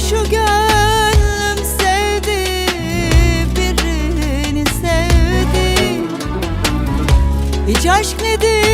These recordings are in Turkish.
Şu gönlüm sevdi birini sevdi. Hiç aşk nedir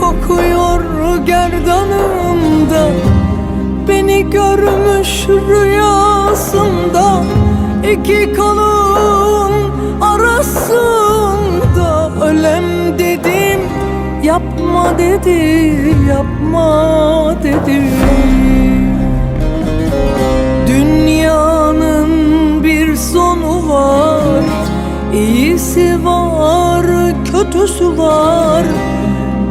kokuyor gerdanımda. Beni görmüş rüyasında. İki kolun arasında. Ölem dedim yapma dedi yapma dedi. Dünyanın bir sonu var. İyisi var, kötüsü var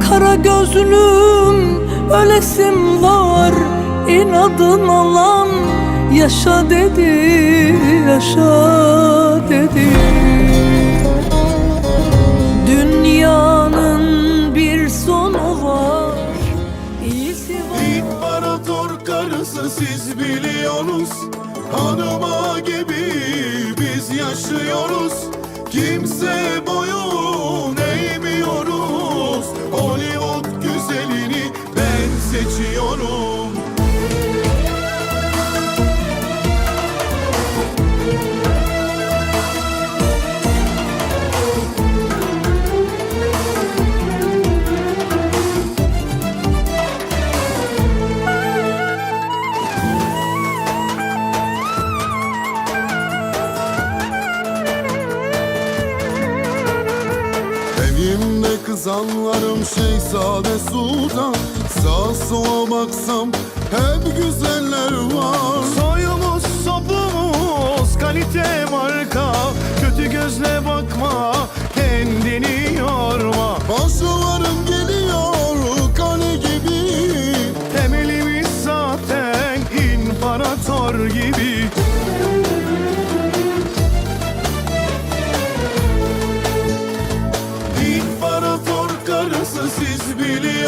Kara gözlüm, ölesim var İnadın alan yaşa dedi, yaşa dedi. Dünyanın bir sonu var İyisi var. İmparator karısı siz biliyorsunuz. Hanıma gibi biz yaşıyoruz. Kimse boyun seçiyorum Şehzade Sultan Sağa sola baksam hep güzeller var. Soyumuz sopumuz kalite marka. Kötü gözle bakma kendini yorma. Başlarım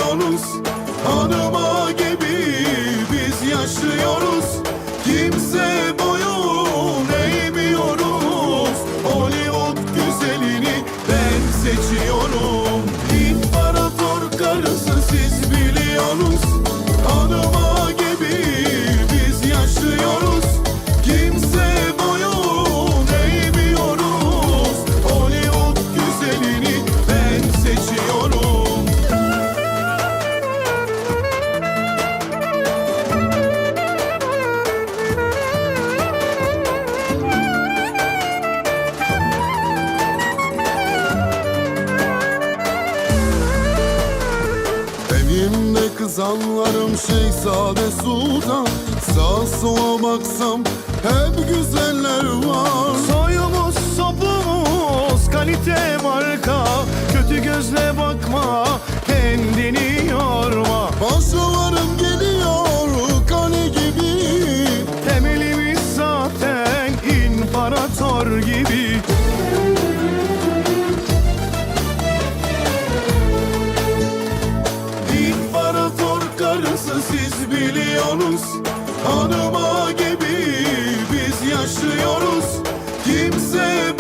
biliyorsunuz Hanıma gibi biz yaşıyoruz. Kimse boyun eğmiyoruz. Hollywood güzelini ben seçiyorum. İmparator karısı siz biliyorsunuz Evimde kızanlarım Şehzade Sultan. Sağa sola baksam hep güzeller var. Soyumuz sopumuz kalite marka. Kötü gözle bakma kendini karısı siz biliyorsunuz? Hanıma gibi biz yaşıyoruz. Kimse